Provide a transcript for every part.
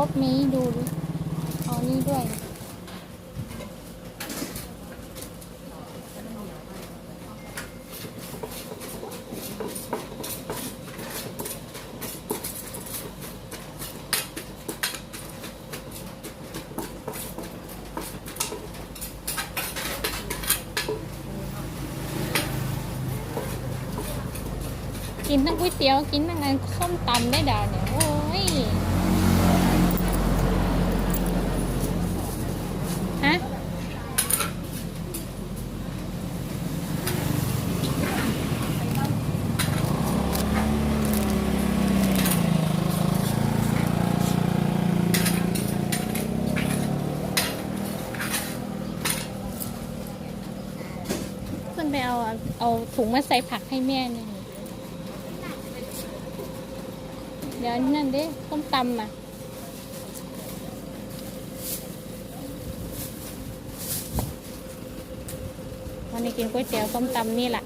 รบไหมดูดิเอานี่ด้วย กินทั้งก๋วยเตี๋ยว กินทั้งอันส้มตำได้ดาวเนี่ย โอ้ยฮะเพื่อนไปเอาเอา ถุงมาใส่ผักให้แม่หน่อยเดี๋ยวอันนั่นดิต้มตำอะวันนี้กินก๋วยเตี๋ยวต้มตำนี่แหละ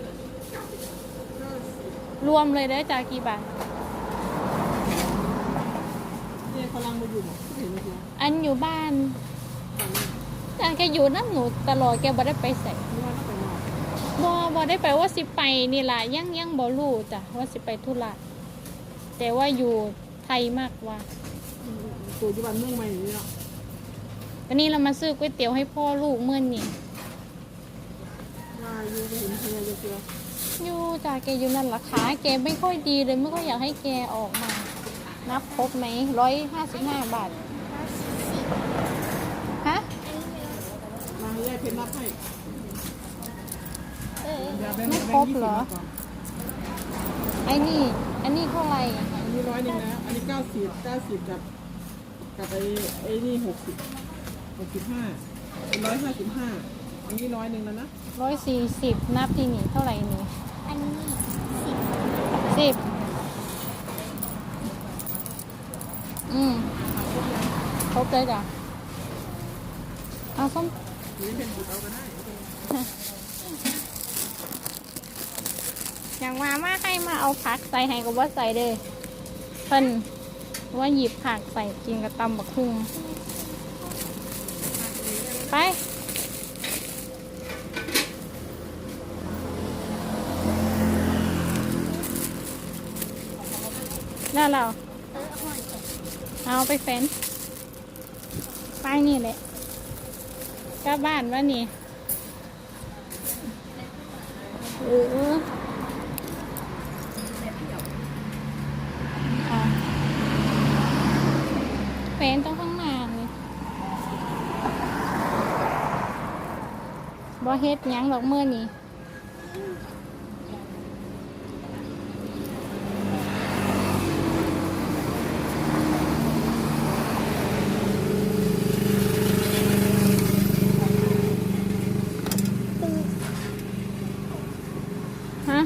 รวมเลยเด้อจากกี่บาทเนี่ยเขาลังมาอยู่หมดเห็นไหมคะอันอยู่บ้านแต่แกอยู่น้ำหนูตลอดแกบ่ได้ไปใส่ บ่บ่ได้ไปว่าสิไปนี่ล่ะยังยังบ่รู้จ้ะว่าสิไปธุระแต่ว่าอยู่ไทยมากกว่าอืมตัวอยู่บ้านเมืองใหม่นี่เนาะวันนี้เรามาซื้อก๋วยเตี๋ยวให้พ่อลูกเมื่อนี่ว่าอยู่ไปเห็นเฮียเยอะอยู่จ้ะแกอยู่นั่นราคาแกไม่ค่อยดีเลยไม่ค่อยอยากให้แกออกมา นับครบไหมร้อยห้าสิบห้าบาทฮะๆมาให้ยายเพชรนับให้อย่าแง ไม่แงครบยี่สิเหรอมาก่นไอ้นี่ อันนี้เท่าไหร่ อันนี้ร้อยหนึ่งนะ อันนี้เก้าสิบเก้าสิบกับกับไอ้ไอ้นี่หกสิบหกสิบห้าเป็นร้อยห้าสิบห้าอันนี้ร้อยหนึ่งแล้วนะร้อยสี่สิบนับที่นี่เท่าไหร่นี่ อันนี้สิบสิบอืมครบเลยจ้ะเอาส้มหรือเป็นบุตรเอาก็ได้ อย่างมามาให้มาเอาผักใส่ให้ก็ว่าใส่เลยเพิ่นว่าหยิบผักใส่กินกับตำบักหุ่งไปแล้วเราเอาไปเฟ้นไปนี่แหละกลับบ้านวะนี่เออค่ะเฟ้นต้องข้างหน้านี่ บ่เฮ็ดหยังดอกเมื่อนี้ฮะ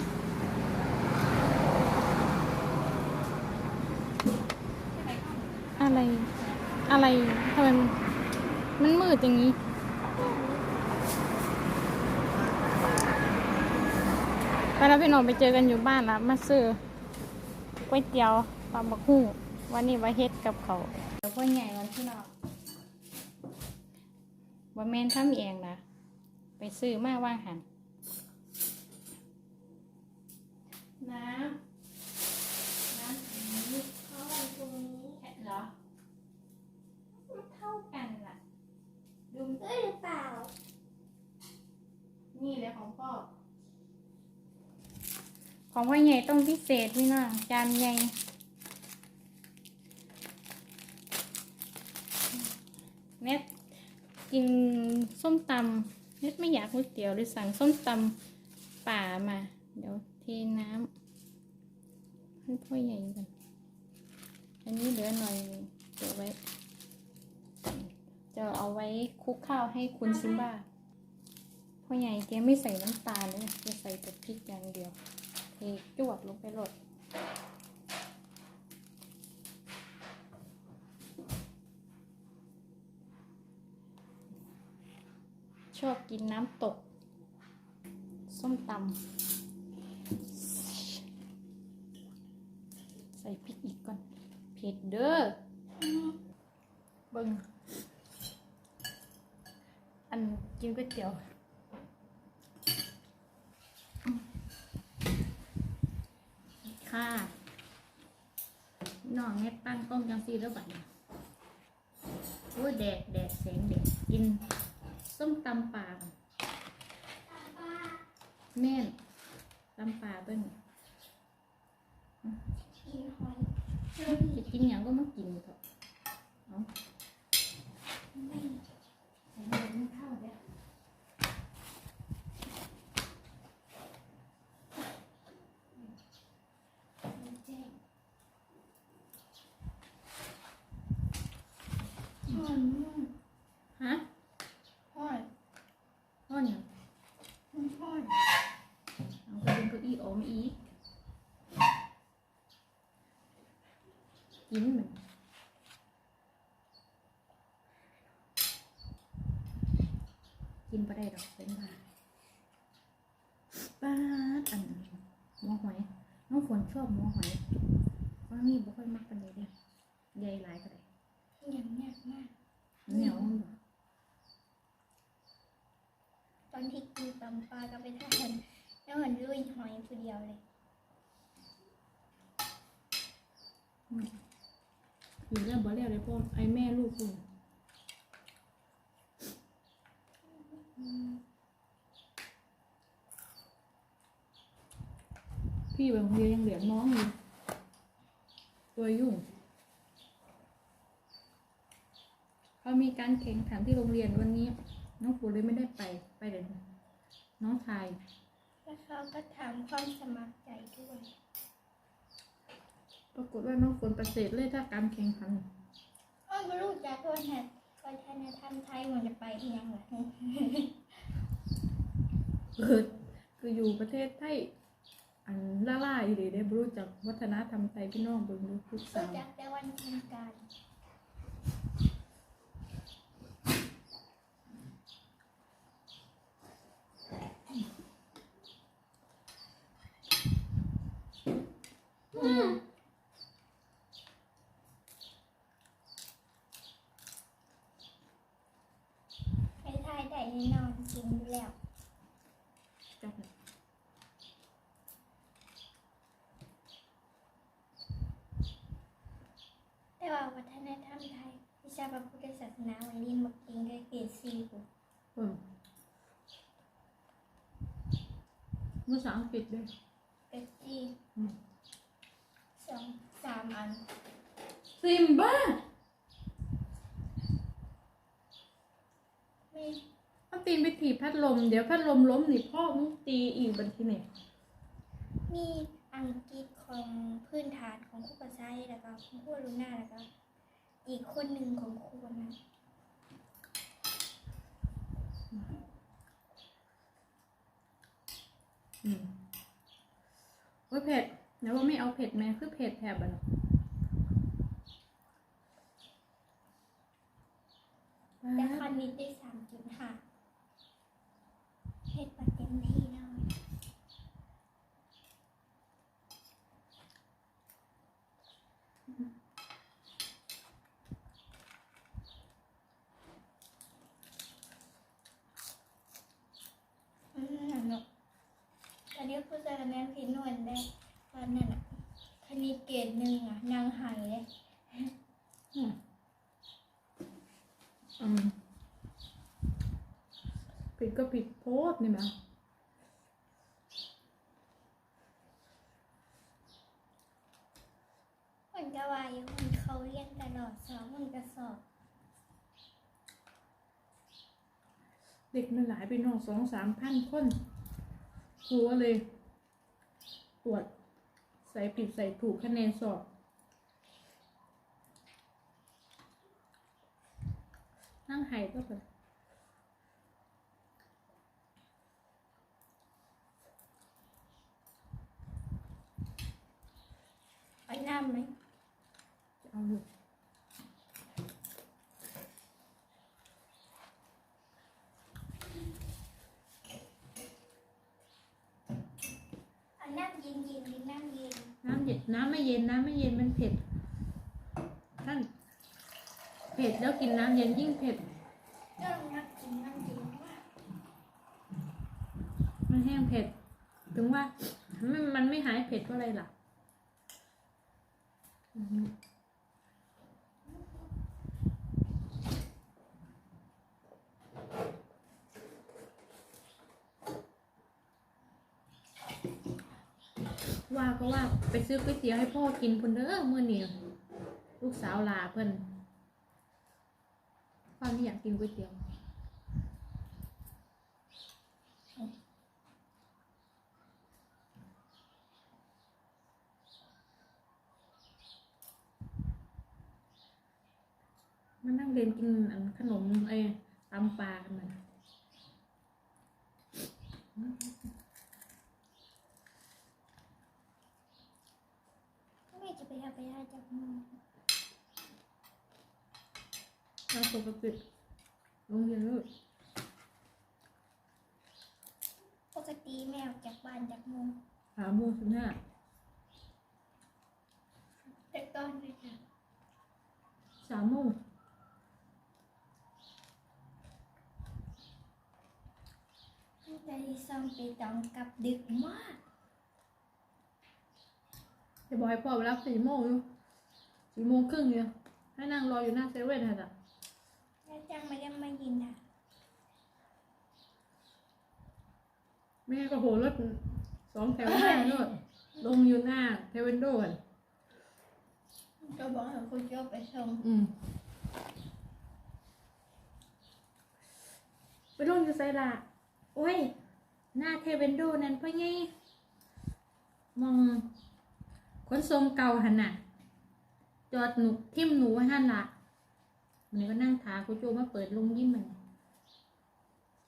อะไร อะไรทำไมมันมันมืดอย่างนี้ ไปแล้วพี่น้องไปเจอกันอยู่บ้านละมาซื้อก๋วยเตี๋ยวปลาบักหุ่งวันนี้ว่าเฮ็ดกับเขาวเดี๋ยวพ่อใหญ่วันพี่น้องว่าแม่นทำเองนะไปซื้อมาว่างหันน้ำน้ำอันนี้เขาไว้ตรงนี้แค่เหรอมันเท่ากันล่ะดูเอ้ยหรือเปล่า นี่เลยของพ่อ ของพ่อใหญ่ต้องพิเศษพี่น้องจานใหญ่เน็ตกินส้มตำเน็ตไม่อยากก๋วยเตี๋ยวเลยสั่งส้มตำป่ามา เดี๋ยวเทน้ำให้พ่อใหญ่กันอันนี้เหลือหน่อยเดี๋ยวไว้ จะเอาไว้คลุกข้าวให้คุณซิมบ้าพ่อใหญ่แกไม่ใส่น้ำตาลเลยแกใส่แต่พริกอย่างเดียว เทจวดลงไปหลดชอบกินน้ำตก ส้มตำใส่พริกอีกก่อน เผ็ดเด้อ ค่ะน้องแม่ตั้งกล้องจังซีแล้วบัดนี้โอ้ยแดกแดกแสงแดกกิน ส้มตำป่าก่อน แม่นตำปลาตัวนี้กินจะกินอย่างก็มากินเถอะเอาไม่เงินไม่ข้าเด้อ ไม่แจ้งหอยมาก ฮะ หอย พ่อเนี่ย หอย เอาไปเป็นเก้าอี้ออมอีก กินเหมือนกินไปได้ดอกเป็นบ้าป้าดอันหมอหอยน้องฝนชอบหมอหอยเพราะนี่บ่ค่อยมักกันเลยเด้ใหญ่หลายก็ได้อย่างยากมากเหนียวมันบ่ตอนที่กินตำปลาก็ไปทานแล้วเหมือนลุยหอยคนเดียวเลย อยู่แล้วบ่แล้วเลยพ่อไอแม่ลูกคุณพี่ไปโรงเรียยังเหลือน้องอยู่ตัวยุ่งเขามีการแข่งขันที่โรงเรียนวันนี้ น้องปูเลยไม่ได้ไปไปเดี๋ยวน้องชายแล้วเขาก็ถามความสมัครใจด้วย ปรากฏว่าน้องฝนประเสริฐเลยถ้าการแข่งขันอ้าวไม่รู้จักว่าเนี่ยวัฒนธรรมไทยมันจะไปที่ยังไงเกิดคืออยู่ประเทศไทยอันล่าล่าๆอยู่ดีได้บรู้จักวัฒนธรรมไทยพี่น้องเบิ่งดูทุกรู้สาวจักแต่วันสงกรารอืม ไอ้ไทยได้แน่นอนจริงอยู่แล้ว จับ แต่ว่าวัฒนธรรมไทยวิชาพระพุทธศาสนาวันนี้มากินก็เกรดซีกูเออภาษาอังกฤษด้วยเกรดซีอืมสองสามอันซิมบ้าไม่เอาตีนไปถีบพัดลม เดี๋ยวพัดลมล้มนี่พ่อมึงตีอีกบันทีเนี่ยมี อังกฤษของพื้นฐานของครูประไซแล้วก็ของครูลูน่าแล้วก็อีกคนหนึ่งของครูวันนั้นอืมว่าเผ็ดแล้วว่าไม่เอาเผ็ดไหมคือเผ็ดแถบอะเนาะแต่คณิตได้สามจุดห้าเฮ็ดมาเต็มที่แล้ว อืมหนุก ตอนนี้ครูจะคะแนนพี่นวลได้ตอนนั้นอะคณิตเกรดหนึ่งอะนางหายเลยอืมอืมผิดก็ผิดโพสต์นี่มั้ยมันก็ว่าอยู่มันเขาเรียนตลอดสองมันก็สอบ เด็กมันหลายไปน้องสองสามพันคน ครูก็เลย ตรวจใส่ผิดใส่ถูกคะแนนสอบนั่งไห้ก็แบบไปน้ำไหมจะเอาอยู่ เอาน้ำเย็นเย็นหรือน้ำเย็น น้ำไม่เย็นน้ำไม่เย็นมันเผ็ด ท่าน เผ็ดแล้วกินน้ำเย็นยิ่งเผ็ดก็นักกินน้ำเย็นมากมันแห้งเผ็ด ถึงว่ามันมันไม่หายเผ็ดเพราะอะไรล่ะอื ว่าก็ว่าไปซื้อก๋วยเตี๋ยวให้พ่อกินคนเด้อมื้อนี้ลูกสาวลาเพิ่นพ่อไม่อยากกินก๋วยเตี๋ยวมานั่งเรียนกินขนมไอ้ตำปลากันนะแม่ จะไปทำไปได้จากมือเราปกติโรงเรียนลูกปกติแม่ออกจากบ้านจากมือสามโมงสิบห้าแต่ตอนเลยค่ะสามโมงตั้งแต่ที่ซ่อมไปต้องกลับดึกมาก จะบอกให้พ่อไปรับสี่โมงอยู่สี่โมงครึ่งอยู่ให้นั่งรออยู่หน้าเซเว่นค่ะจ้ะแล้วจังไม่ได้มายินค่ะไม่งั้นก็โหรถสองแถวหน้าโน่นลงอยู่หน้าเทเวนโดนก็บอกให้คุณโยไปส่งอืมไปลงอยู่ไซละโอ้ย หน้าเทเวนโดนั่นเพื่อไงมอง ขนทรงเก่าหันน่ะ จอดหนูทิมหนูไว้หันละมันนี้ก็นั่งถากูโจมาเปิดลงยิ้มมัน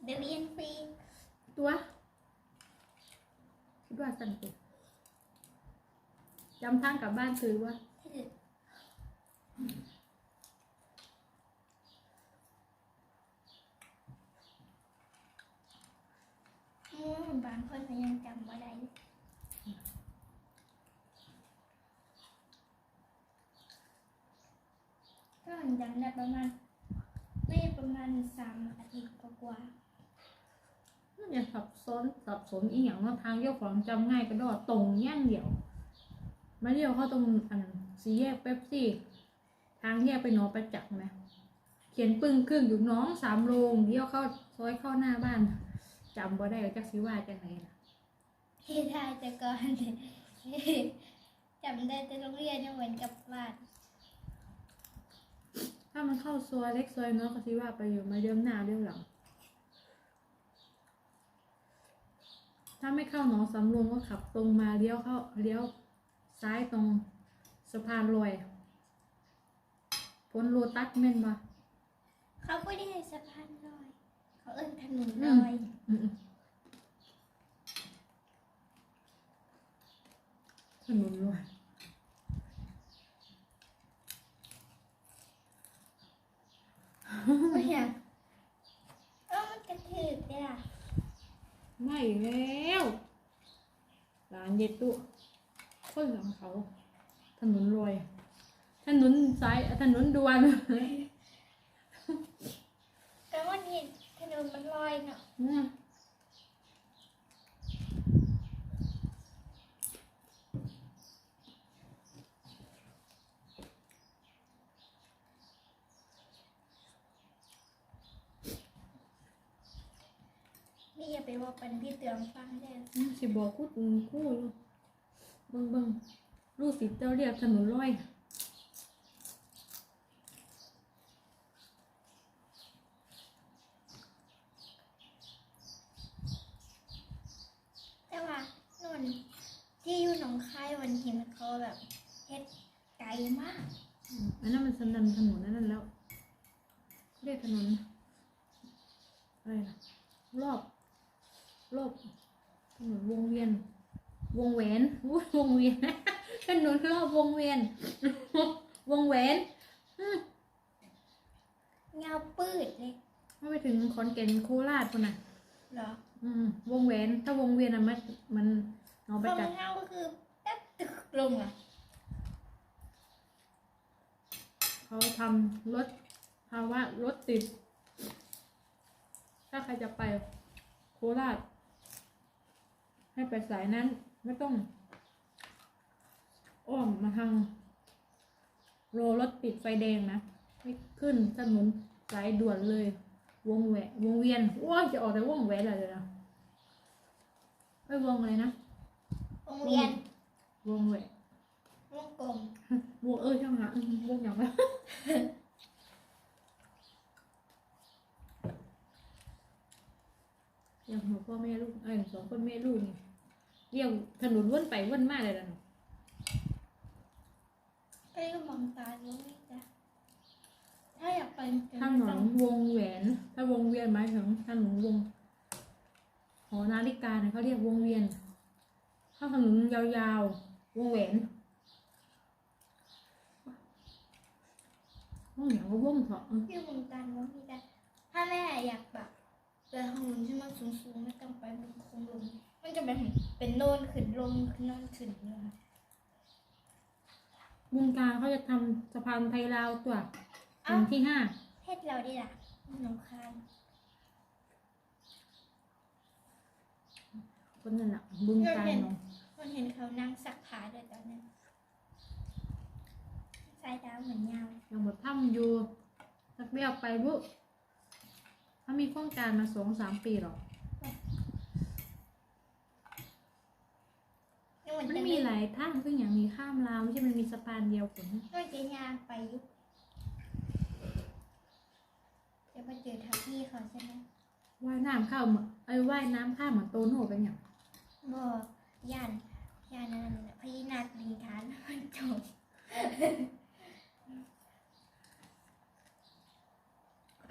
เดี๋ยวเรียนฟรีตัวคิดว่าสันติจำทางกลับบ้านคือว่าถืออืมบางคนก็ยังจำว่าได้ ก็จำได้ประมาณไม่ประมาณสามอาทิตย์กว่าอย่าสับซ้อนสับสนอีหยังว่าทางเลี้ยวของจำง่ายก็ดอตรงย่างเดียว มาเลี้ยวเข้าตรงอันสีแยกเป๊ปซี่ ทางแยกไปหนองประจักษ์ไหมเขียนปึ้งครึ่งอยู่หน้องสามโรงเลี้ยวเข้าซอยเข้าหน้าบ้านจำบ่ได้ว่าจักสิว่าจังไหนล่ะๆที่ได้แต่ก่อนจำได้แต่โรงเรียนยังเหมือนกับบ้าน ถ้ามันเข้าซอยเล็กซอยน้อยก็สิว่าไปอยู่มาเลี้ยวหน้าเลี้ยวหลัง ถ้าไม่เข้าหนองสำรวงก็ขับตรงมาเลี้ยวเข้าเลี้ยวซ้ายตรงสะพานลอยพ้นโลตัสแม่นมาเขาไม่ได้ให้สะพานลอย เขาเอิ้นถนนลอย อืมถนนลอย ไม่อยากเออมันกระถือเนี่ย ไม่แล้ว ร้านเย็ดตุคนหลังเขา ถนนลอยถนนสายถนนด่วนแต่ว่านี่ถนนมันลอยเนาะ อืมนี่อย่าไปว่าเป็นพี่เตืองฟังได้อืมสิบอกพูดคู่อยู่เบิ่งเบิ่งลูกศิษย์เจ้าเรียกถนนลอย แต่ว่านนที่อยู่หนองคายวันเห็นเขาแบบเฮ็ดไกลมาก อืมอันนั้นมันสันดันถนนนั่นนั่นแล้ว เรียกถนนอะไรนะรอบ รอบถนนวงเวียน วงแหวนอุ๊ยวงเวียนถนนรอบวงเวียน วงแหวนอืมเงาปืดเลยถ้าไปถึงขอนแก่นโคราชคนน่ะเหรอ อืม วงแหวน ถ้าวงเวียนอะมันมันเอาเพไปราะจัมัดนเงาก็คือแป๊บตึกลงอะเขาทำรถภาวะรถติด ถ้าใครจะไปโคราช ให้ไปสายนั้นไม่ต้อง อ้อมมาทาง โรรถติดไฟแดงนะไม่ขึ้นถนนสายด่วนเลย วงแหวะวงเวียนว้ายจะออกแต่วงแหวนอะไรนะไอ้ยวงอะไรนะโรงเรียน วงแหวะวงกลมวงเออช่างหาอืมวงอย่างไร อย่างหัวพ่อแม่ลูกไอ้ยสองคนแม่ลูกนี่เรียกถนนวนไปวนมาเลยล่ะเนาะก็ก็มองตาดูไม่จ้ะถ้าอยากไปถนนวงแหวน ถ้าวงเวียนหมายถึงถนนวงหอนาฬิกาเนี่ยเขาเรียกวงเวียน ถ้าถนนยาวๆ วงแหวนวงอย่างว่าวงเถอะที่วงการว่ามีแต่ถ้าแม่อยากแบบ เดินถนนที่มันสูงๆไม่ต้องไปบนคงลงมันจะเป็นเป็นโน่นขึ้นลงขึ้นโน่นขึ้นเลยค่ะวงการเขาจะทำสะพานไทยลาวตัวแห่งที่ห้าเฮ็ดเราดีล่ะหนองคายคนนั่นแหละบึงการเนาะคนเห็นเขานั่งสักขาด้วยตอนนั้นสายตาเหมือนยาว ยังแบบถ้ำอยู่สักเบี้ยวไปบุ ถ้ามีโครงการมาสองสามปีหรอกนี่เหมือนมันจะมีหลายท่างซึ่งอย่างมีข้ามลาวไม่ใช่มันมีสะพานเดียวผลก็จะยางไปอยุบจะมาเจอทักพี่เขาใช่ไหมว่ายน้ำเข้าเหมือนไอ้ยว่ายน้ำข้ามเหมือนโตโน่เป็นอย่างบอกยันยันนั่นน่ะพญานาคลิงทานมันจบ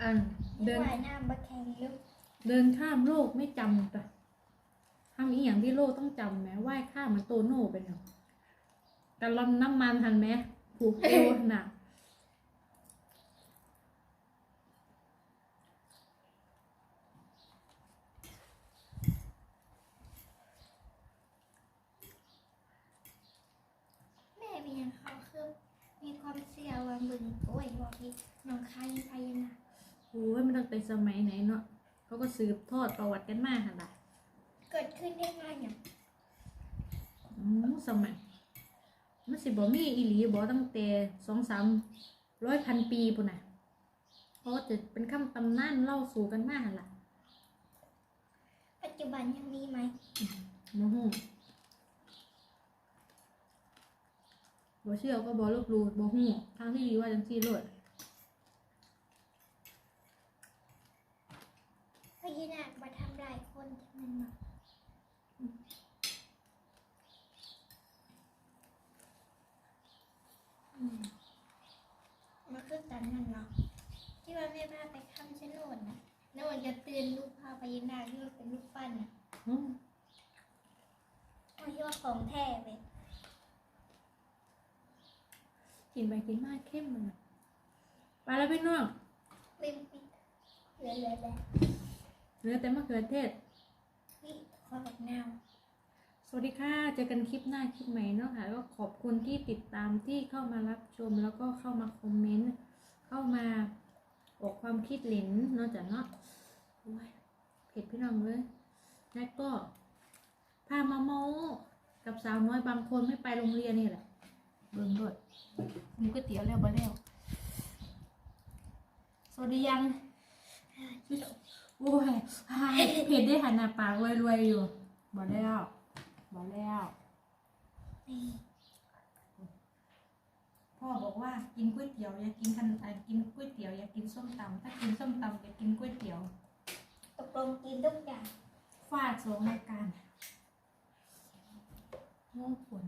อันเดิน ว่ายน้ำบะแข่งยุบเดินข้ามโลกไม่จำแต่ทำอีกอย่างที่โลกต้องจำไหมว่ายข้ามเหมันโตโน่เป็นอย่างกะลอนน้ำมันทันไหมผูกเอวหนักแม่มีอย่างเขาคือมีความเสี่ยงวันบึงโอ้ยบอกพี่น้องคายยังพญานาค โอ้ยมันตั้งแต่สมัยไหนเนาะเขาก็สืบทอดประวัติกันมาค่ะล่ะเกิดขึ้นได้ง่ายอย่างอืมสมัยมันสิบ่มีอีหลีบ่ตั้งแต่สองสามร้อยพันปีปุ่นน่ะเพราะว่าจะเป็นคำตำนานเล่าสู่กันมาหั่นล่ะปัจจุบันยังมีไหมโมโหบ่เชื่อก็บ่ลบหลู่บ่ฮู้ทางที่ดีว่าจังซี่โลด พญานาคมาทำลายคนใช่ไหมเนาะอืมมันคือกันนั่นเนาะที่ว่าแม่พาไปคำชะโนดนะโนดจะเตือนลูกพาพญานาคที่ว่าเป็นลูกปั้นนะอืมเอาที่ว่าของแท้ไปกินไปกินมาเข้มมันน่ะไปแล้วพี่น้องไม่ไม่เหลือเหลือแล้ว เหลือแต่มะเขือเทศ นี่ขอแบบนาวสวัสดีค่ะ เจอกันคลิปหน้าคลิปใหม่เนาะค่ะก็ขอบคุณที่ติดตามที่เข้ามารับชม แล้วก็เข้ามาคอมเมนต์ เข้ามาออกความคิดเห็นเนาะจากเนาะโอ้ยเผ็ดพี่น้องเลยแล้วก็พามาโมกับสาวน้อยบางคนไม่ไปโรงเรียนนี่แหละ เบิ่งด้วยมีก๋วยเตี๋ยวแล้วบ่แล้วสวัสดียัง โอ้ยหายเผ็ดได้หันหน้าปากรวยๆอยู่บ่แล้วบ่แล้วนี่พ่อบอกว่ากินก๋วยเตี๋ยวอย่ากินคันอ่ากินก๋วยเตี๋ยวอย่ากินส้มตำถ้ากินส้มตำอย่ากินก๋วยเตี๋ยวตกลงกินทุกอย่างฟาดสองอาการโอ้ปวด